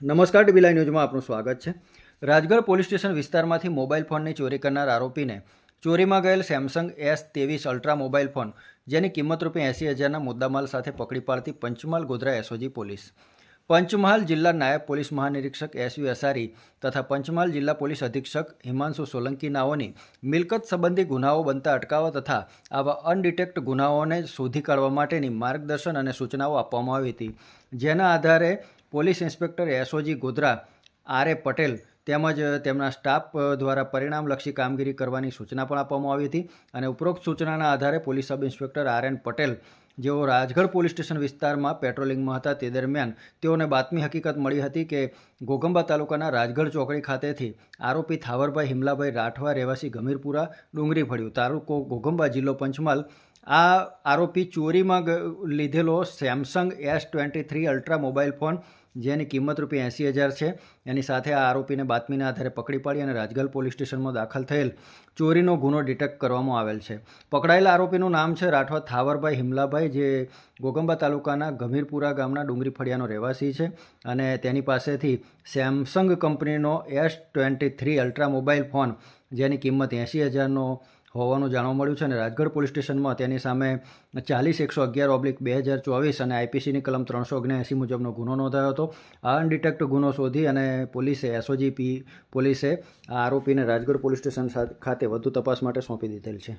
નમસ્કાર ટીવી ન્યૂઝમાં આપનું સ્વાગત છે. રાજગઢ પોલીસ સ્ટેશન વિસ્તારમાંથી મોબાઈલ ફોનની ચોરી કરનાર આરોપીને ચોરીમાં ગયેલ સેમસંગ એસ ત્રેવીસ અલ્ટ્રા મોબાઈલ ફોન, જેની કિંમત રૂપે એંસી હજારના મુદ્દામાલ સાથે પકડી પાડતી પંચમહાલ ગોધરા એસઓજી પોલીસ. પંચમહાલ જિલ્લા નાયબ પોલીસ મહાનિરીક્ષક એસવી એસઆરી તથા પંચમહાલ જિલ્લા પોલીસ અધિક્ષક હિમાંશુ સોલંકી નાઓની મિલકત સંબંધી ગુનાઓ બનતા અટકાવવા તથા આવા અનડિટેક્ટ ગુનાઓને શોધી કાઢવા માટેની માર્ગદર્શન અને સૂચનાઓ આપવામાં આવી હતી. જેના આધારે police inspector SOG Godhra R A Patel તેમજ તેમના સ્ટાફ દ્વારા પરિણામલક્ષી કામગીરી કરવાની સૂચના પણ આપવામાં આવી હતી અને ઉપરોક્ત સૂચનાના આધારે police sub inspector R N Patel જેઓ રાજગઢ પોલીસ સ્ટેશન વિસ્તારમાં પેટ્રોલિંગમાં હતા, તે દરમિયાન તેઓને બાતમી હકીકત મળી હતી કે ગોગંબા તાલુકાના રાજગઢ ચોકડી ખાતેથી આરોપી થાવરભાઈ હિમલાભાઈ રાઠવા રહેવાસી ગમીરપુરા ડુંગરી ફળ્યું. તાલુકો ગોગંબા જિલ્લો પંચમહાલ. આ આરોપી ચોરીમાં લીધેલો Samsung S twenty three ultra mobile phone, જેની કિંમત રૂપિયા એંસી હજાર છે. એની સાથે આ આરોપીને બાતમીના આધારે પકડી પાડી અને રાજગઢ પોલીસ સ્ટેશનમાં દાખલ થયેલ ચોરીનો ગુનો ડિટેક્ટ કરવામાં આવેલ છે. પકડાયેલા આરોપીનું નામ છે રાઠવા થાવરભાઈ હિમલાભાઈ જે ગોગંબા તાલુકાના ગમીરપુરા ગામના ડુંગરી ફળિયાનો રહેવાસી છે અને તેની પાસેથી સેમસંગ કંપનીનો S twenty three ultra mobile phone, જેની કિંમત એંસી હજારનો હોવાનું જાણવા મળ્યું છે અને રાજગઢ પોલીસ સ્ટેશનમાં તેની સામે ચાલીસ એકસો અગિયાર ઓબ્લિક બે હજાર ચોવીસ અને આઈપીસીની કલમ ત્રણસો ઓગણએંસી મુજબનો ગુનો નોંધાયો હતો. આ અનડિટેક્ટ ગુનો શોધી અને પોલીસે એસઓજી પી પોલીસે આ આરોપીને રાજગઢ પોલીસ સ્ટેશન ખાતે વધુ તપાસ માટે સોંપી દીધેલ છે.